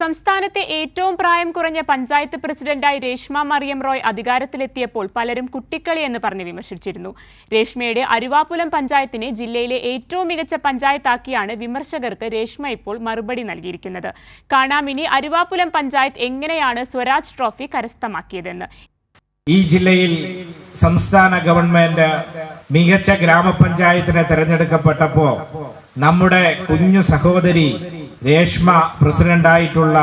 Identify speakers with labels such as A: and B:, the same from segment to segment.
A: സംസ്ഥാനത്തെ ഏറ്റവും പ്രായം കുറഞ്ഞ പഞ്ചായത്ത് പ്രസിഡന്റായി രേഷ്മ മറിയം റോയ് അധികാരത്തിലെത്തിയപ്പോൾ പലരും കുട്ടിക്കളി എന്ന് പറഞ്ഞ് വിമർശിച്ചിരുന്നു. രേഷ്മയുടെ അരുവാപുലം പഞ്ചായത്തിനെ ജില്ലയിലെ ഏറ്റവും മികച്ച പഞ്ചായത്താക്കിയാണ് വിമർശകർക്ക് രേഷ്മ ഇപ്പോൾ മറുപടി നൽകിയിരിക്കുന്നത്. കാണാമിനി അരുവാപുലം പഞ്ചായത്ത് എങ്ങനെയാണ് സ്വരാജ് ട്രോഫി കരസ്ഥമാക്കിയതെന്ന്.
B: ഈ ജില്ലയിൽ സംസ്ഥാന ഗവൺമെന്റ് മികച്ച ഗ്രാമപഞ്ചായത്തിനെ തെരഞ്ഞെടുക്കപ്പെട്ടപ്പോ നമ്മുടെ കുഞ്ഞു സഹോദരി രേഷ്മ പ്രസിഡന്റായിട്ടുള്ള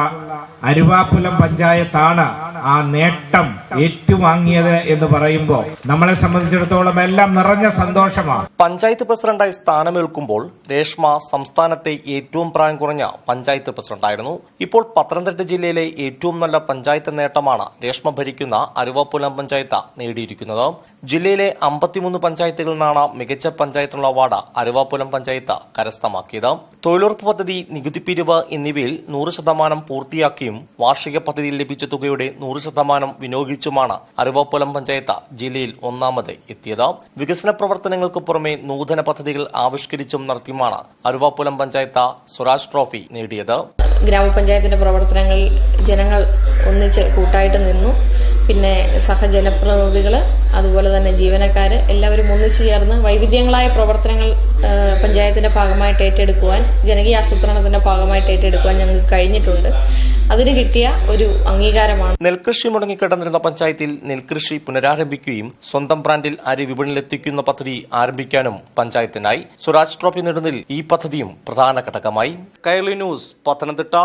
B: അരുവാപ്പുലം പഞ്ചായത്താണ് ആ നേട്ടം ഏറ്റുവാങ്ങിയത് എന്ന് പറയുമ്പോൾ നമ്മളെ സംബന്ധിച്ചിടത്തോളം എല്ലാം നിറഞ്ഞ സന്തോഷമാണ്.
C: പഞ്ചായത്ത് പ്രസിഡന്റായി സ്ഥാനമേൽക്കുമ്പോൾ രേഷ്മ സംസ്ഥാനത്തെ ഏറ്റവും പ്രായം കുറഞ്ഞ പഞ്ചായത്ത് പ്രസിഡന്റായിരുന്നു. ഇപ്പോൾ പത്തനംതിട്ട ജില്ലയിലെ ഏറ്റവും നല്ല പഞ്ചായത്ത് നേട്ടമാണ് രേഷ്മ ഭരിക്കുന്ന അരുവാപ്പുലം പഞ്ചായത്ത് നേടിയിരിക്കുന്നത്. ജില്ലയിലെ അമ്പത്തിമൂന്ന് പഞ്ചായത്തുകളിൽ നിന്നാണ് മികച്ച പഞ്ചായത്തിനുള്ള അവാർഡ് അരുവാപ്പുലം പഞ്ചായത്ത് കരസ്ഥമാക്കിയത്. തൊഴിലുറപ്പ് പദ്ധതി നികുതി പിരിവ് എന്നിവയിൽ നൂറ് ശതമാനം പൂർത്തിയാക്കിയും വാർഷിക പദ്ധതിയിൽ ലഭിച്ച തുകയുടെ നൂറ് ശതമാനം വിനിയോഗിച്ചുമാണ് അറിവാപ്പുലം പഞ്ചായത്ത് ജില്ലയിൽ ഒന്നാമത് എത്തിയത്. വികസന പ്രവർത്തനങ്ങൾക്ക് പുറമെ നൂതന പദ്ധതികൾ ആവിഷ്കരിച്ചും നടത്തിയുമാണ് അരുവാപ്പുലം പഞ്ചായത്ത് സ്വരാജ് ട്രോഫി നേടിയത്.
D: ഗ്രാമപഞ്ചായത്തിന്റെ പ്രവർത്തനങ്ങൾ ജനങ്ങൾ ഒന്നിച്ച് കൂട്ടായിട്ട് നിന്നു. പിന്നെ സഹജനപ്രതിനിധികൾ അതുപോലെ തന്നെ ജീവനക്കാര് എല്ലാവരും ഒന്നിച്ചു ചേർന്ന് വൈവിധ്യങ്ങളായ പ്രവർത്തനങ്ങൾ പഞ്ചായത്തിന്റെ ഭാഗമായിട്ട് ഏറ്റെടുക്കുവാൻ ജനകീയ ആസൂത്രണത്തിന്റെ ഭാഗമായിട്ട് ഏറ്റെടുക്കുവാൻ ഞങ്ങൾക്ക് കഴിഞ്ഞിട്ടുണ്ട്. അതിന് കിട്ടിയ ഒരു അംഗീകാരമാണ്.
C: നെൽകൃഷി മുടങ്ങിക്കിടന്നിരുന്ന പഞ്ചായത്തിൽ നെൽകൃഷി പുനരാരംഭിക്കുകയും സ്വന്തം ബ്രാൻഡിൽ അരി വിപണിയിലെത്തിക്കുന്ന പദ്ധതി ആരംഭിക്കാനും പഞ്ചായത്തിനായി സ്വരാജ് ട്രോഫി നേടുന്നതിൽ ഈ പദ്ധതിയും പ്രധാന ഘടകമായി. കൈർലി ന്യൂസ് പത്തനംതിട്ട.